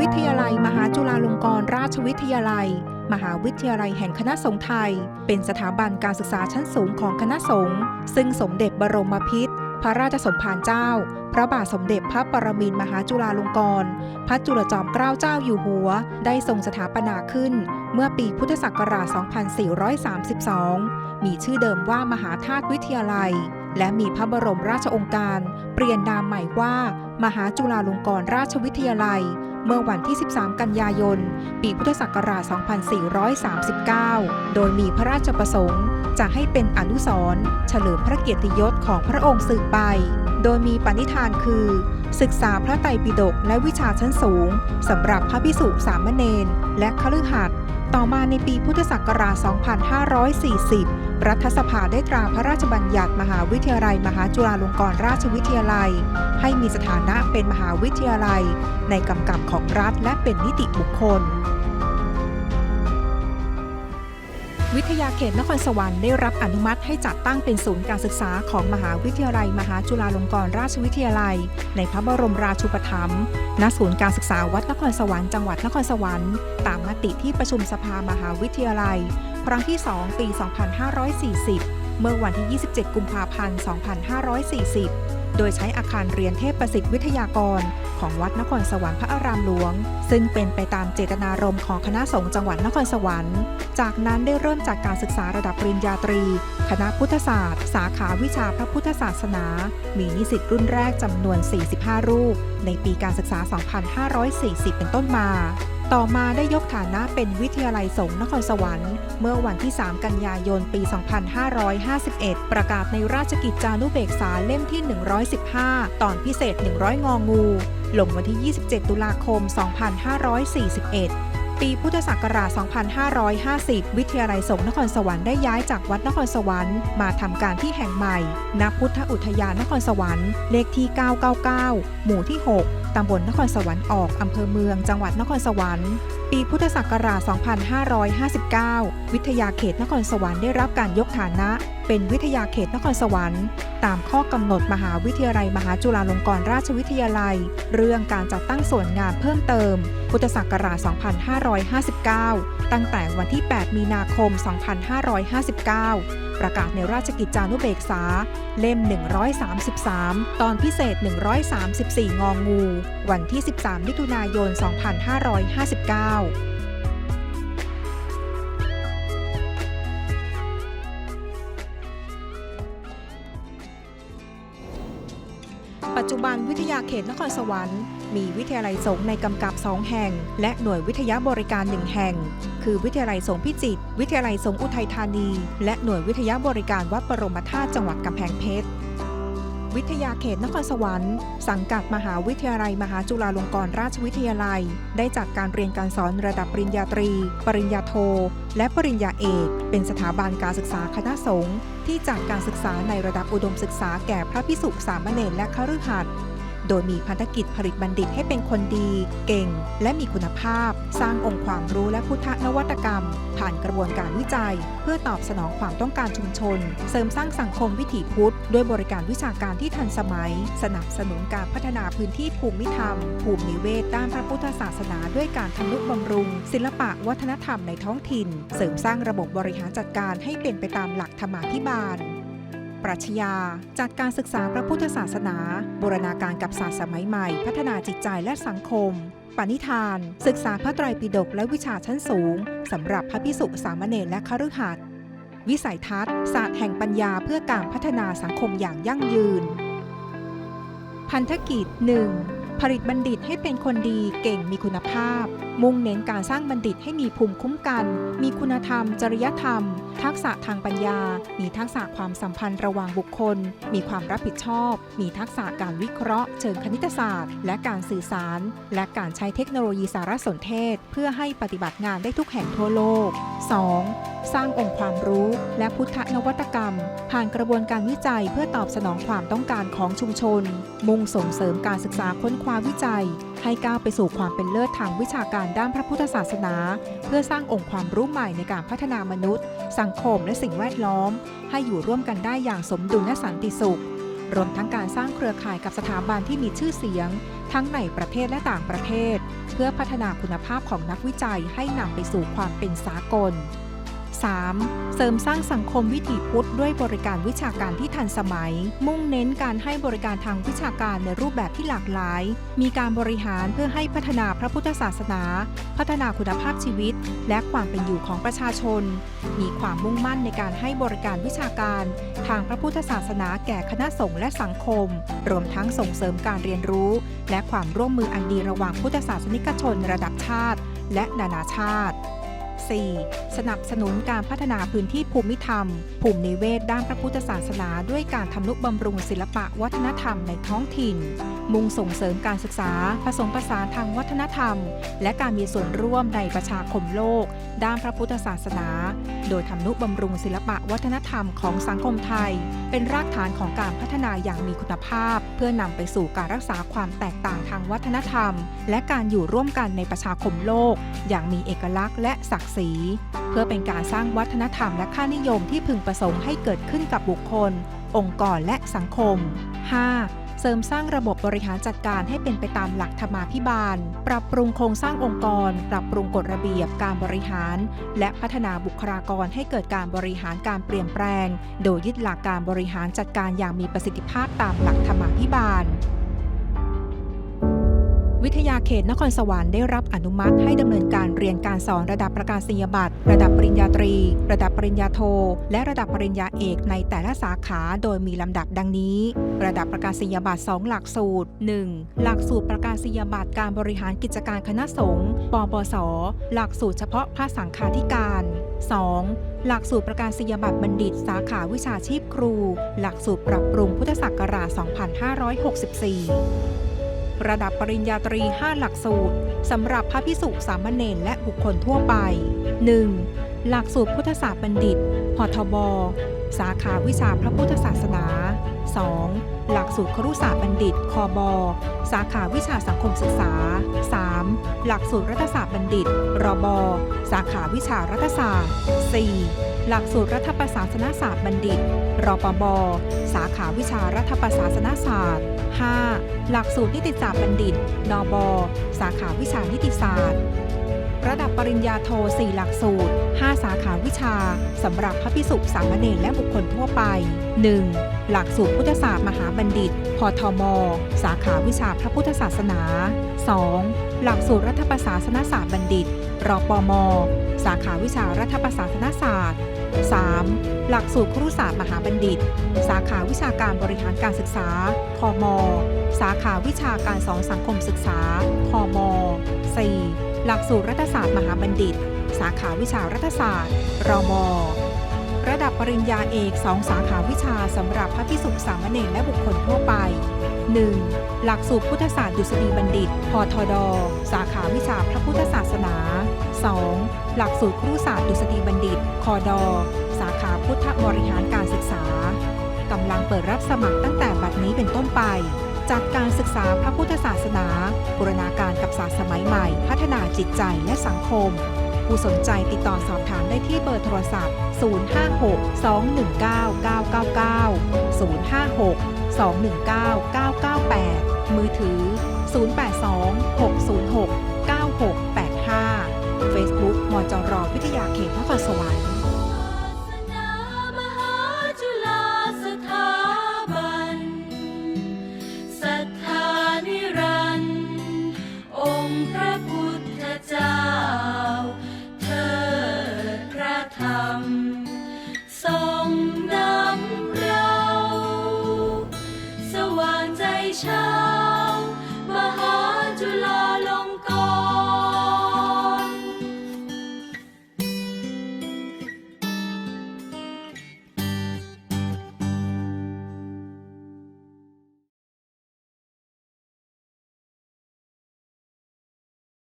วิทยาลัย มหาจุฬาลงกรณราชวิทยาลัย มหาวิทยาลัยแห่งคณะสงฆ์ไทย เป็นสถาบันการศึกษาชั้นสูงของคณะสงฆ์ซึ่งสมเด็จบรมพิตรพระราชสมภารเจ้า พระบาทสมเด็จพระปรมินทรมหาจุฬาลงกรณพระจุลจอมเกล้าเจ้าอยู่หัว ได้ทรงสถาปนาขึ้น เมื่อปีพุทธศักราช 2432 มีชื่อเดิมว่ามหาธาตุวิทยาลัย และมีพระบรมราชองค์การ เปลี่ยนนามใหม่ว่า มหาจุฬาลงกรณราชวิทยาลัย เมื่อวันที่ 13 กันยายน ปีพุทธศักราช 2439 โดยมีพระราชประสงค์ จะให้เป็นอนุสรณ์เฉลิมพระเกียรติยศของพระองค์สืบไป โดยมีปณิธานคือ ศึกษาพระไตรปิฎกและวิชาชั้นสูงสำหรับพระพิสุสามเณรและคฤหัสถ์ต่อมาในปีพุทธศักราช 2540 รัฐสภาได้ตราพระราชบัญญัติมหาวิทยาลัย มหาจุฬาลงกรณราชวิทยาลัย ให้มีสถานะเป็นมหาวิทยาลัย ในกำกับของรัฐและเป็นนิติบุคคล วิทยาเขตนครสวรรค์ได้รับอนุมัติให้จัดตั้งเป็นศูนย์การศึกษาของมหาวิทยาลัย มหาจุฬาลงกรณราชวิทยาลัย ในพระบรมราชูปถัมภ์ณศูนย์การศึกษาวัดนครสวรรค์จังหวัดนครสวรรค์ตามมติที่ประชุมสภามหาวิทยาลัย ครั้งที่ 2 ปี 2540 เมื่อวันที่ 27 กุมภาพันธ์ 2540 โดยใช้อาคารเรียนเทพประสิทธิ์วิทยากร ของวัดนครสวรรค์พระอารามหลวง ซึ่งเป็นไปตามเจตนารมณ์ของคณะสงฆ์จังหวัดนครสวรรค์ จากนั้นได้เริ่มจากการศึกษาระดับปริญญาตรี คณะพุทธศาสตร์ สาขาวิชาพระพุทธศาสนา มีนิสิตรุ่นแรกจำนวน 45 รูป ในปีการศึกษา 2540 เป็นต้นมา ต่อมาได้ยกฐานะเป็นวิทยาลัยสงฆ์นครสวรรค์ เมื่อวันที่ 3 กันยายน ปี 2551 ประกาศในราชกิจจานุเบกษาเล่มที่ 115 ตอนพิเศษ 100 งองู ลงวันที่ 27 ตุลาคม 2541 ปีพุทธศักราช 2550 วิทยาลัยสงฆ์นครสวรรค์ได้ย้ายจากวัดนครสวรรค์มาทำการที่แห่งใหม่ ณ พุทธอุทยานนครสวรรค์ เลขที่ 999 หมู่ที่ 6 ตำบลนครสวรรค์ออกอำเภอเมือง จังหวัดนครสวรรค์ ปีพุทธศักราช 2559 วิทยาเขตนครสวรรค์ได้รับการยกฐานะ เป็นวิทยาเขตนครสวรรค์ ตามข้อกำหนดมหาวิทยาลัยมหาจุฬาลงกรณราชวิทยาลัย เรื่องการจัดตั้งส่วนงานเพิ่มเติม พุทธศักราช 2559 ตั้งแต่วันที่ 8 มีนาคม 2559 ประกาศในราชกิจจานุเบกษา เล่ม 133 ตอนพิเศษ 134 งองูวันที่ 13 มิถุนายน 2559 ปัจจุบันวิทยาเขตนครสวรรค์มีวิทยาลัยสงฆ์ในกำกับ 2 แห่ง และหน่วยวิทยาบริการ 1 แห่ง คือวิทยาลัยสงฆ์พิจิตรวิทยาลัยสงฆ์อุทัยธานี และหน่วยวิทยาบริการวัดบรมธาตุจังหวัดกำแพงเพชร วิทยาเขตนครสวรรค์ สังกัดมหาวิทยาลัยมหาจุฬาลงกรณราชวิทยาลัย ได้จัดการเรียนการสอนระดับปริญญาตรี ปริญญาโท และปริญญาเอก เป็นสถาบันการศึกษาคณะสงฆ์ที่จัดการศึกษาในระดับอุดมศึกษาแก่พระพิสุสามเณรและคฤหัสถ์ โดยมีพันธกิจผลิตบัณฑิตให้เป็นคนดี เก่ง และมีคุณภาพ สร้างองค์ความรู้และพุทธนวัตกรรม ผ่านกระบวนการวิจัย เพื่อตอบสนองความต้องการชุมชน เสริมสร้างสังคมวิถีพุทธ ด้วยบริการวิชาการที่ทันสมัย สนับสนุนการพัฒนาพื้นที่ภูมิธรรม ภูมินิเวศด้านพระพุทธศาสนาด้วยการทำนุบำรุง ศิลปะวัฒนธรรมในท้องถิ่น เสริมสร้างระบบบริหารจัดการให้เป็นไปตามหลักธรรมาภิบาล ปรัชญาจัดการศึกษาพระพุทธศาสนา บูรณาการกับศาสตร์สมัยใหม่ พัฒนาจิตใจและสังคม ปณิธาน ศึกษาพระไตรปิฎกและวิชาชั้นสูงสำหรับพระพิสุสามเณรและคฤหัสถ์วิสัยทัศน์ ศาสตร์แห่งปัญญาเพื่อการพัฒนาสังคมอย่างยั่งยืน พันธกิจ 1. ผลิตบัณฑิตให้เป็นคนดีเก่งมีคุณภาพ มุ่งเน้นการสร้างบัณฑิตให้มีภูมิคุ้มกัน มีคุณธรรม จริยธรรม ทักษะทางปัญญา มีทักษะความสัมพันธ์ระหว่างบุคคล มีความรับผิดชอบ มีทักษะการวิเคราะห์ เชิงคณิตศาสตร์ และการสื่อสาร และการใช้เทคโนโลยีสารสนเทศ เพื่อให้ปฏิบัติงานได้ทุกแห่งทั่วโลก 2. สร้างองค์ความรู้และพุทธนวัตกรรม ผ่านกระบวนการวิจัยเพื่อตอบสนองความต้องการของชุมชน มุ่งส่งเสริมการศึกษาค้นคว้าวิจัยให้ก้าวไปสู่ความเป็นเลิศทางวิชาการด้านพระพุทธศาสนา เพื่อสร้างองค์ความรู้ใหม่ในการพัฒนามนุษย์ สังคมและสิ่งแวดล้อม ให้อยู่ร่วมกันได้อย่างสมดุลและสันติสุข รวมทั้งการสร้างเครือข่ายกับสถาบันที่มีชื่อเสียง ทั้งในประเทศและต่างประเทศ เพื่อพัฒนาคุณภาพของนักวิจัยให้นำไปสู่ความเป็นสากล 3. เสริมสร้างสังคมวิถีพุทธด้วยบริการวิชาการที่ทันสมัย มุ่งเน้นการให้บริการทางวิชาการในรูปแบบที่หลากหลาย มีการบริหารเพื่อให้พัฒนาพระพุทธศาสนา พัฒนาคุณภาพชีวิต และความเป็นอยู่ของประชาชน มีความมุ่งมั่นในการให้บริการวิชาการ ทางพระพุทธศาสนาแก่คณะสงฆ์และสังคม รวมทั้งส่งเสริมการเรียนรู้ และความร่วมมืออันดีระหว่างพุทธศาสนิกชนระดับชาติ และนานาชาติ 4. สนับสนุนการพัฒนาพื้นที่ภูมิธรรม ภูมินิเวศด้านพระพุทธศาสนา ด้วยการทำนุบำรุงศิลปะวัฒนธรรมในท้องถิ่น มุ่งส่งเสริมการศึกษา ผสมผสานทางวัฒนธรรม และการมีส่วนร่วมในประชาคมโลก ด้านพระพุทธศาสนา โดยทำนุบำรุงศิลปะวัฒนธรรมของสังคมไทย เป็นรากฐานของการพัฒนาอย่างมีคุณภาพ เพื่อนำไปสู่การรักษาความแตกต่างทางวัฒนธรรม และการอยู่ร่วมกันในประชาคมโลก อย่างมีเอกลักษณ์และศักดิ์ศรี เพื่อเป็นการสร้างวัฒนธรรมและค่านิยมที่พึงประสงค์ให้เกิดขึ้นกับบุคคล องค์กรและสังคม 5. เสริมสร้างระบบบริหารจัดการให้เป็นไปตามหลักธรรมาภิบาล ปรับปรุงโครงสร้างองค์กร ปรับปรุงกฎระเบียบการบริหาร และพัฒนาบุคลากรให้เกิดการบริหารการเปลี่ยนแปลง โดยยึดหลักการบริหารจัดการอย่างมีประสิทธิภาพตามหลักธรรมาภิบาล วิทยาเขตนครสวรรค์ได้รับอนุมัติให้ดำเนินการเรียนการสอนระดับประกาศนียบัตร ระดับปริญญาตรี ระดับปริญญาโท และระดับปริญญาเอกในแต่ละสาขาโดยมีลำดับดังนี้ ระดับประกาศนียบัตร 2 หลักสูตร 1. หลักสูตรประกาศนียบัตรการบริหารกิจการคณะสงฆ์ปปส หลักสูตรเฉพาะพระสังฆาธิการ 2. หลักสูตรประกาศนียบัตรบัณฑิตสาขาวิชาชีพครู หลักสูตรปรับปรุงพุทธศักราช 2564 ระดับปริญญาตรี 5 หลักสูตรสำหรับพระพิสุสามเณรและบุคคลทั่วไป 1. หลักสูตรพุทธศาสตร์บัณฑิต พทบ สาขาวิชาพระพุทธศาสนา 2. หลักสูตรครุศาสตร์บัณฑิตคบสาขาวิชาสังคมศึกษา 3. หลักสูตรรัฐศาสตร์บัณฑิต รบ สาขาวิชารัฐศาสตร์ 4. หลักสูตรรัฐประศาสนศาสตร์บัณฑิต รปบ สาขาวิชารัฐประศาสนศาสตร์ 5. หลักสูตรนิติศาสตร์บัณฑิต นบ สาขาวิชานิติศาสตร์ ระดับปริญญาโท 4 หลักสูตร 5 สาขาวิชา สำหรับพระพิสุสามเณรและบุคคลทั่วไป 1. หลักสูตรพุทธศาสตร์มหาบัณฑิต พทม สาขาวิชาพระพุทธศาสนา 2. หลักสูตรรัฐประศาสนศาสตร์บัณฑิต รปม สาขาวิชารัฐประศาสนศาสตร์ 3. หลักสูตรครุศาสตร์มหาบัณฑิต สาขาวิชาการบริหารการศึกษา คม สาขาวิชาการสอนสังคมศึกษาพม หลักสูตรรัฐศาสตร์มหาบัณฑิต สาขาวิชารัฐศาสตร์ รม ระดับปริญญาเอก2สาขาวิชาสำหรับพระพิสุสามเณรและบุคคลทั่วไป 1. หลักสูตรพุทธศาสตร์ดุษฎีบัณฑิต พทด สาขาวิชาพระพุทธศาสนา 2. หลักสูตรครุศาสตร์ดุษฎีบัณฑิต คด สาขาพุทธบริหารการศึกษากำลังเปิดรับสมัครตั้งแต่บัดนี้เป็นต้นไป จากการศึกษาพระพุทธศาสนาบูรณาการกับศาสตร์สมัยใหม่ พัฒนาจิตใจและสังคม ผู้สนใจติดต่อสอบถามได้ที่เบอร์โทรศัพท์ 056-219-999 056-219-998 มือถือ 082-606-9685 Facebook มจรวิทยาเขตนครสวรรค์